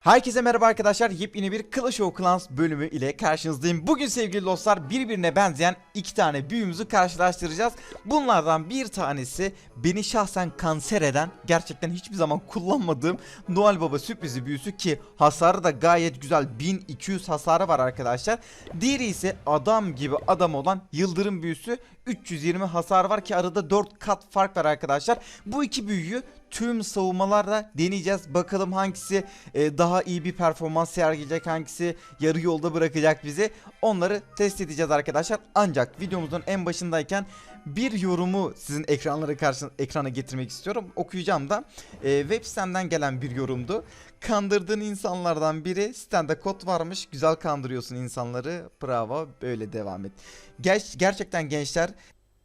Herkese merhaba arkadaşlar. Yepyeni bir Clash of Clans bölümü ile karşınızdayım. Bugün sevgili dostlar birbirine benzeyen iki tane büyümüzü karşılaştıracağız. Bunlardan bir tanesi beni şahsen kanser eden, gerçekten hiçbir zaman kullanmadığım Noel Baba sürprizi büyüsü ki hasarı da gayet güzel 1200 hasarı var arkadaşlar. Diğeri ise adam gibi adam olan Yıldırım büyüsü 320 hasar var ki arada 4 kat fark var arkadaşlar. Bu iki büyüyü tüm savunmalarda deneyeceğiz. Bakalım hangisi e, daha iyi bir performans sergileyecek, hangisi yarı yolda bırakacak bizi. Onları test edeceğiz arkadaşlar. Ancak videomuzun en başındayken bir yorumu sizin ekranlara karşı ekrana getirmek istiyorum. Okuyacağım da e, web sitemden gelen bir yorumdu. Kandırdığın insanlardan biri sitende kod varmış. Güzel kandırıyorsun insanları. Bravo. Böyle devam et. Ger- gerçekten gençler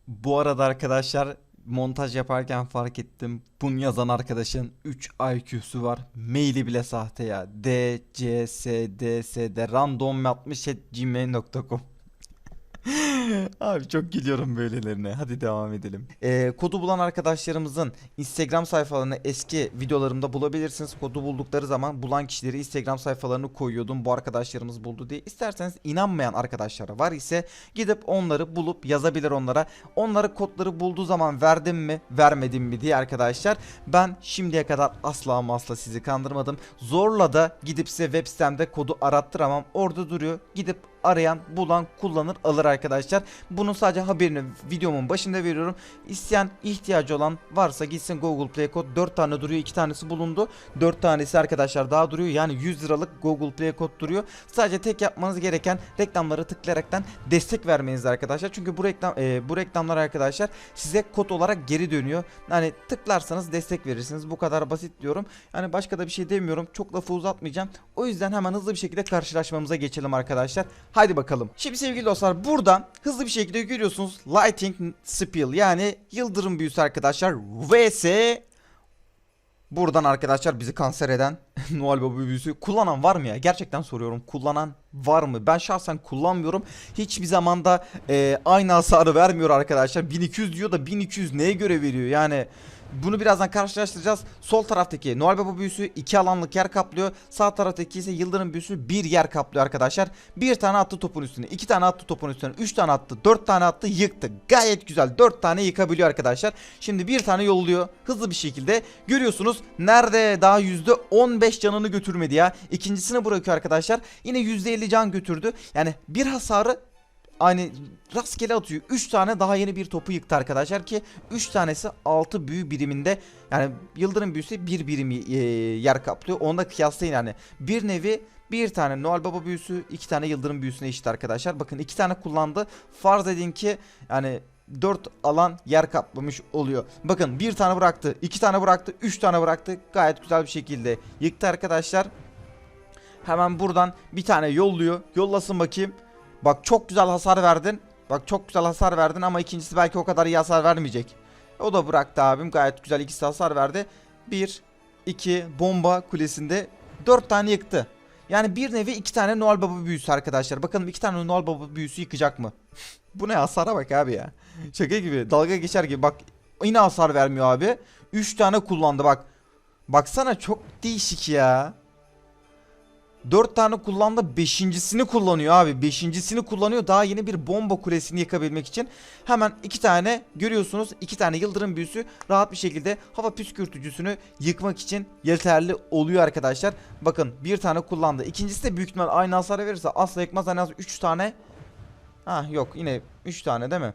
bu arada arkadaşlar montaj yaparken fark ettim. Bunu yazan arkadaşın 3 IQ'su var. Maili bile sahte ya. D, C, S, D, S, D random yapmış at gmail.com Abi çok gülüyorum böylelerine. Hadi devam edelim. Ee, kodu bulan arkadaşlarımızın Instagram sayfalarını eski videolarımda bulabilirsiniz. Kodu buldukları zaman bulan kişileri Instagram sayfalarını koyuyordum. Bu arkadaşlarımız buldu diye. İsterseniz inanmayan arkadaşlara var ise gidip onları bulup yazabilir onlara. Onlara kodları bulduğu zaman verdim mi vermedim mi diye arkadaşlar. Ben şimdiye kadar asla ama asla sizi kandırmadım. Zorla da gidip size web sitemde kodu arattıramam. Orada duruyor. Gidip arayan, bulan, kullanır, alır arkadaşlar. Bunun sadece haberini videomun başında veriyorum. İsteyen, ihtiyacı olan varsa gitsin Google Play kod 4 tane duruyor, 2 tanesi bulundu. 4 tanesi arkadaşlar daha duruyor. Yani 100 liralık Google Play kod duruyor. Sadece tek yapmanız gereken reklamları tıklayaraktan destek vermeniz arkadaşlar. Çünkü bu reklam e, bu reklamlar arkadaşlar size kod olarak geri dönüyor. Yani tıklarsanız destek verirsiniz. Bu kadar basit diyorum. Yani başka da bir şey demiyorum. Çok lafı uzatmayacağım. O yüzden hemen hızlı bir şekilde karşılaşmamıza geçelim arkadaşlar. Haydi bakalım. Şimdi sevgili dostlar buradan hızlı bir şekilde görüyorsunuz Lighting Spill yani yıldırım büyüsü arkadaşlar vs Buradan arkadaşlar bizi kanser eden Noel Baba büyüsü kullanan var mı ya? Gerçekten soruyorum. Kullanan var mı? Ben şahsen kullanmıyorum. Hiçbir zamanda e, aynı hasarı vermiyor arkadaşlar. 1200 diyor da 1200 neye göre veriyor? Yani bunu birazdan karşılaştıracağız. Sol taraftaki Noel Baba büyüsü iki alanlık yer kaplıyor. Sağ taraftaki ise Yıldırım büyüsü bir yer kaplıyor arkadaşlar. Bir tane attı topun üstüne, iki tane attı topun üstüne, üç tane attı, dört tane attı, yıktı. Gayet güzel. Dört tane yıkabiliyor arkadaşlar. Şimdi bir tane yolluyor hızlı bir şekilde. Görüyorsunuz nerede daha yüzde 15 canını götürmedi ya. İkincisini bırakıyor arkadaşlar. Yine %50 can götürdü. Yani bir hasarı Aynı rastgele atıyor. 3 tane daha yeni bir topu yıktı arkadaşlar ki 3 tanesi 6 büyü biriminde yani yıldırım büyüsü bir birim e, yer kaplıyor. Onu kıyaslayın yani. Bir nevi bir tane Noel Baba büyüsü, iki tane yıldırım büyüsüne eşit arkadaşlar. Bakın iki tane kullandı. Farz edin ki yani 4 alan yer kaplamış oluyor. Bakın bir tane bıraktı, iki tane bıraktı, üç tane bıraktı. Gayet güzel bir şekilde yıktı arkadaşlar. Hemen buradan bir tane yolluyor. Yollasın bakayım. Bak çok güzel hasar verdin. Bak çok güzel hasar verdin ama ikincisi belki o kadar iyi hasar vermeyecek. O da bıraktı abim. Gayet güzel ikisi hasar verdi. 1, 2 bomba kulesinde 4 tane yıktı. Yani bir nevi iki tane Noel Baba büyüsü arkadaşlar. Bakalım iki tane Noel Baba büyüsü yıkacak mı? Bu ne hasara bak abi ya. Şaka gibi dalga geçer gibi. Bak yine hasar vermiyor abi. 3 tane kullandı bak. Baksana çok değişik ya. 4 tane kullandı. Beşincisini kullanıyor abi. Beşincisini kullanıyor. Daha yeni bir bomba kulesini yıkabilmek için. Hemen iki tane görüyorsunuz. iki tane yıldırım büyüsü rahat bir şekilde hava püskürtücüsünü yıkmak için yeterli oluyor arkadaşlar. Bakın bir tane kullandı. İkincisi de büyük ihtimal aynı hasarı verirse asla yıkmaz. En az 3 tane. Ha yok yine 3 tane değil mi?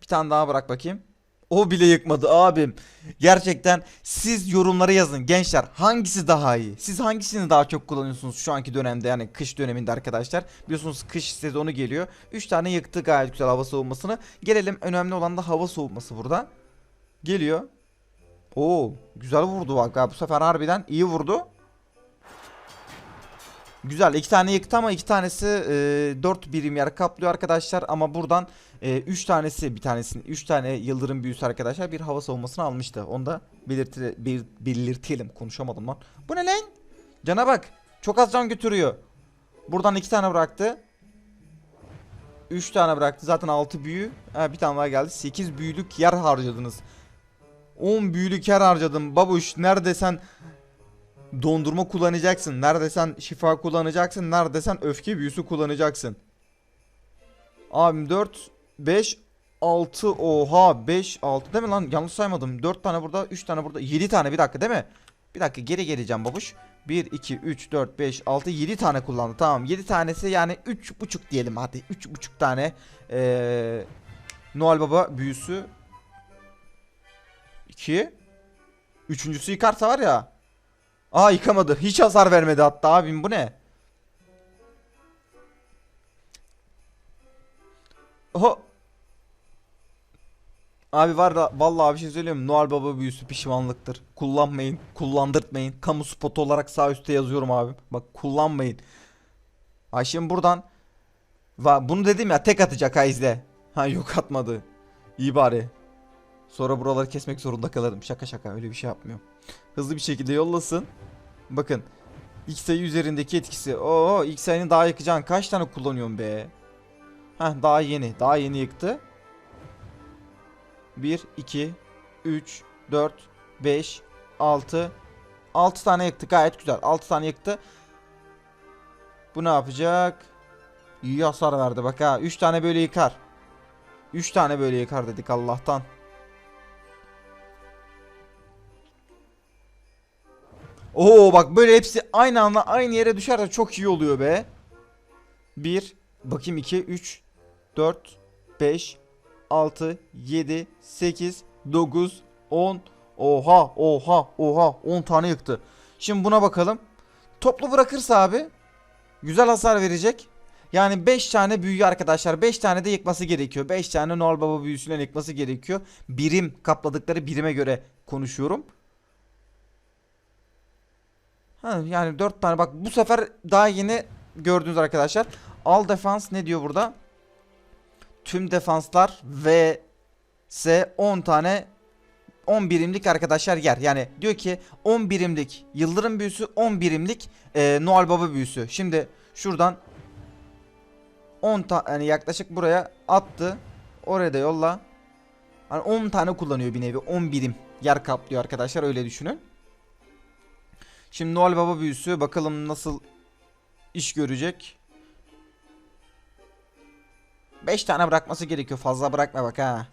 Bir tane daha bırak bakayım. O bile yıkmadı abim. Gerçekten siz yorumlara yazın gençler hangisi daha iyi? Siz hangisini daha çok kullanıyorsunuz şu anki dönemde yani kış döneminde arkadaşlar? Biliyorsunuz kış sezonu geliyor. 3 tane yıktı gayet güzel hava soğumasını. Gelelim önemli olan da hava soğuması burada. Geliyor. Oo güzel vurdu bak ha, bu sefer harbiden iyi vurdu. Güzel iki tane yıktı ama iki tanesi e, 4 birim yer kaplıyor arkadaşlar ama buradan 3 tanesi bir tanesini 3 tane yıldırım büyüsü arkadaşlar bir hava savunmasını almıştı. Onu da belirti, bir, belirtelim konuşamadım lan. Bu ne lan? Cana bak çok az can götürüyor. Buradan 2 tane bıraktı. 3 tane bıraktı zaten 6 büyü. Ha, bir tane daha geldi 8 büyülük yer harcadınız. 10 büyülük yer harcadım babuş nerede sen dondurma kullanacaksın. Nerede sen şifa kullanacaksın. Nerede sen öfke büyüsü kullanacaksın. Abim 4 5 6 oha 5 6 değil mi lan? Yanlış saymadım. 4 tane burada 3 tane burada. 7 tane bir dakika değil mi? Bir dakika geri geleceğim babuş. 1 2 3 4 5 6 7 tane kullandı. Tamam 7 tanesi yani 3,5 diyelim hadi. 3,5 tane ee, Noel Baba büyüsü. 2 Üçüncüsü yıkarsa var ya Aa yıkamadı hiç hasar vermedi hatta abim bu ne Oho Abi var da vallahi bir şey söyleyeyim? Noel Baba büyüsü pişmanlıktır. Kullanmayın, kullandırtmayın. Kamu spotu olarak sağ üstte yazıyorum abi. Bak kullanmayın. Ay şimdi buradan Va bunu dedim ya tek atacak ha izle. Ha yok atmadı. İyi bari. Sonra buraları kesmek zorunda kalırım. Şaka şaka öyle bir şey yapmıyorum. Hızlı bir şekilde yollasın. Bakın. X sayı üzerindeki etkisi. Oo X sayını daha yıkacaksın. Kaç tane kullanıyorsun be? Heh daha yeni. Daha yeni yıktı. 1, 2, 3, 4, 5, 6. 6 tane yıktı gayet güzel. 6 tane yıktı. Bu ne yapacak? İyi hasar verdi bak ha. 3 tane böyle yıkar. 3 tane böyle yıkar dedik Allah'tan. Oo bak böyle hepsi aynı anda aynı yere düşerse çok iyi oluyor be. 1 bakayım 2 3 4 5 6 7 8 9 10 Oha oha oha 10 tane yıktı. Şimdi buna bakalım. Toplu bırakırsa abi güzel hasar verecek. Yani 5 tane büyü arkadaşlar 5 tane de yıkması gerekiyor. 5 tane Noel Baba büyüsüyle yıkması gerekiyor. Birim kapladıkları birime göre konuşuyorum. Yani 4 tane bak bu sefer daha yeni gördünüz arkadaşlar. All defans ne diyor burada? Tüm defanslar vs 10 tane 10 birimlik arkadaşlar yer. Yani diyor ki 10 birimlik yıldırım büyüsü 10 birimlik e, Noel Baba büyüsü. Şimdi şuradan 10 tane yani yaklaşık buraya attı. Oraya da yolla. Hani 10 tane kullanıyor bir nevi. 10 birim yer kaplıyor arkadaşlar öyle düşünün. Şimdi Noel Baba büyüsü bakalım nasıl iş görecek. 5 tane bırakması gerekiyor. Fazla bırakma bak ha.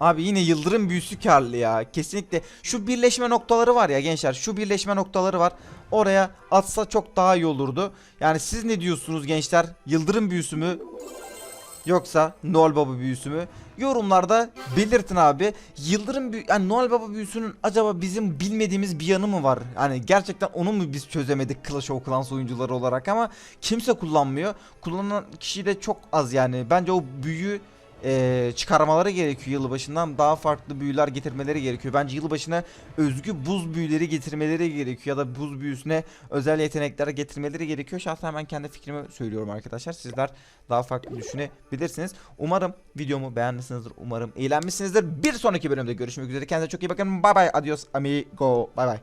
Abi yine yıldırım büyüsü karlı ya. Kesinlikle. Şu birleşme noktaları var ya gençler. Şu birleşme noktaları var. Oraya atsa çok daha iyi olurdu. Yani siz ne diyorsunuz gençler? Yıldırım büyüsü mü? Yoksa Noel Baba büyüsü mü? Yorumlarda belirtin abi. Yıldırım büyü yani Noel Baba büyüsünün acaba bizim bilmediğimiz bir yanı mı var? Hani gerçekten onu mu biz çözemedik Clash of Clans oyuncuları olarak ama kimse kullanmıyor. Kullanan kişi de çok az yani. Bence o büyü eee, çıkarmaları gerekiyor yılbaşından daha farklı büyüler getirmeleri gerekiyor. Bence yılbaşına özgü buz büyüleri getirmeleri gerekiyor ya da buz büyüsüne özel yetenekler getirmeleri gerekiyor. Şahsen ben kendi fikrimi söylüyorum arkadaşlar. Sizler daha farklı düşünebilirsiniz. Umarım videomu beğenmişsinizdir. Umarım eğlenmişsinizdir. Bir sonraki bölümde görüşmek üzere. Kendinize çok iyi bakın. Bye bye. Adios amigo. Bye bye.